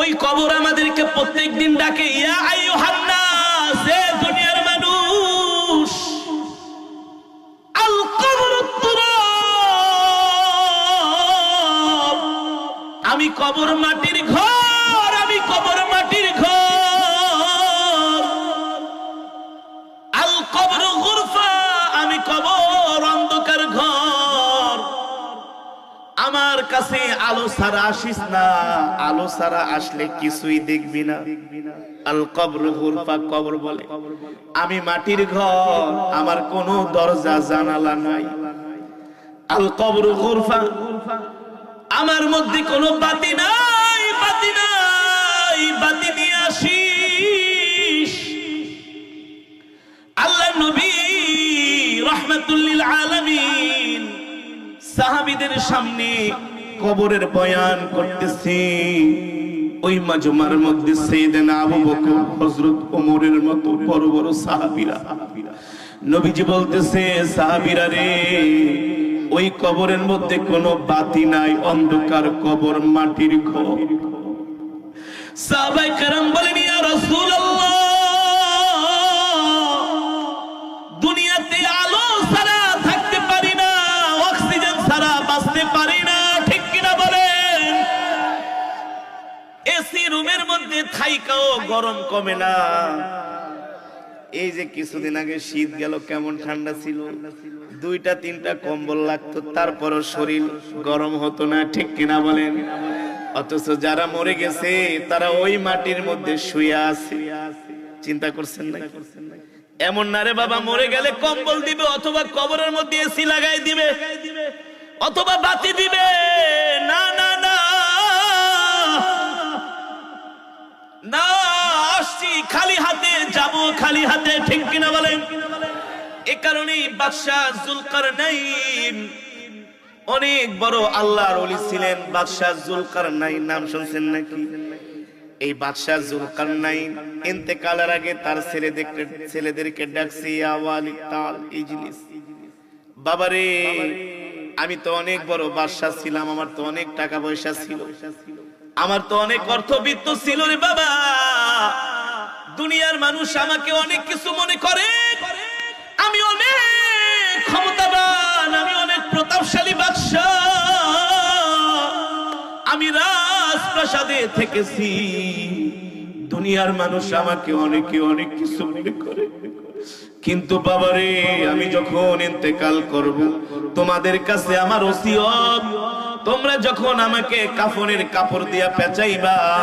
ওই কবর আমাদেরকে প্রত্যেক দিন ডাকে, ইয়া দুনিয়ার মানুষ, আল কবর আমি কবর মাটির ঘর, আমি কবর আমার কাছে আলো সারা আসিস না। আলো সারা আসলে কিছুই দেখবি না। আল কবর বলে। আমি মাটির ঘর আমার কোনো দরজা জানালা নাই। আল কবর আমার মধ্যে কোনো বাতি নাই বাতি নাই বাতি নিয়ে আসিস। আল্লাহ নবী রহমাতুল্লিল আলামিন সাহাবীদের সামনে কবরের বয়ান করতেছি। ওই মাজমার মধ্যে সাইয়েদনা আবু বকর, হযরত ওমরের মতো বড় বড় সাহাবীরা। নবীজি বলতেছে, সাহাবীরা রে, ওই কবরের মধ্যে কোনো বাতি নাই, অন্ধকার কবর, মাটির ঘর। সাহাবায়ে কেরাম বলেন, ইয়া রাসূলুল্লাহ এসি রুমের মধ্যে থাইকাও গরম কমে না। এই যে কিছুদিন আগে শীত গেল, কেমন ঠান্ডা ছিল? দুইটা, তিনটা কম্বল লাগতো, তারপরও শরীর গরম হতো না, ঠিক কিনা বলেন? অথচ যারা মরে গেছে, তারা ওই মাটির মধ্যে শুয়ে আছে। চিন্তা করছেন না এমন না রে বাবা, মরে গেলে কম্বল দিবে অথবা কবরের মধ্যে এসি লাগাই দিবে, অথবা বাতি দিবে। না না ঠিক কিনা বলেন? এ কারণেই বাদশাহ জুলকার অনেক বড় আল্লাহর ওলি ছিলেন। বাদশাহ জুলকার নাম শুনছেন নাকি? এই বাদশাহ জুলকার নাইন ইন্তেকালের আগে তার ছেলেদেরকে ছেলেদেরকে ডাকছি, ইয়া ওয়ালি তাল ইজলিস। বাবারে, আমি তো অনেক বড় বাদশাহ ছিলাম, আমার তো অনেক টাকা পয়সা ছিল। আমার তো অনেক অর্থবিত্ত ছিল রে বাবা। দুনিয়ার মানুষ আমাকে অনেক কিছু মনে করে। আমি অনেক ক্ষমতাবান, আমি অনেক প্রতাপশালী বাদশাহ। আমি রাজপ্রাসাদে থেকেছি। দুনিয়ার মানুষ আমাকে অনেকে অনেক কিছু মনে করে। কিন্তু বাবারে, আমি যখন ইন্তেকাল করব, তোমাদের কাছে আমার ওসিয়ত, তোমরা যখন আমাকে কাফনের কাপড় দিয়া পেঁচাইবা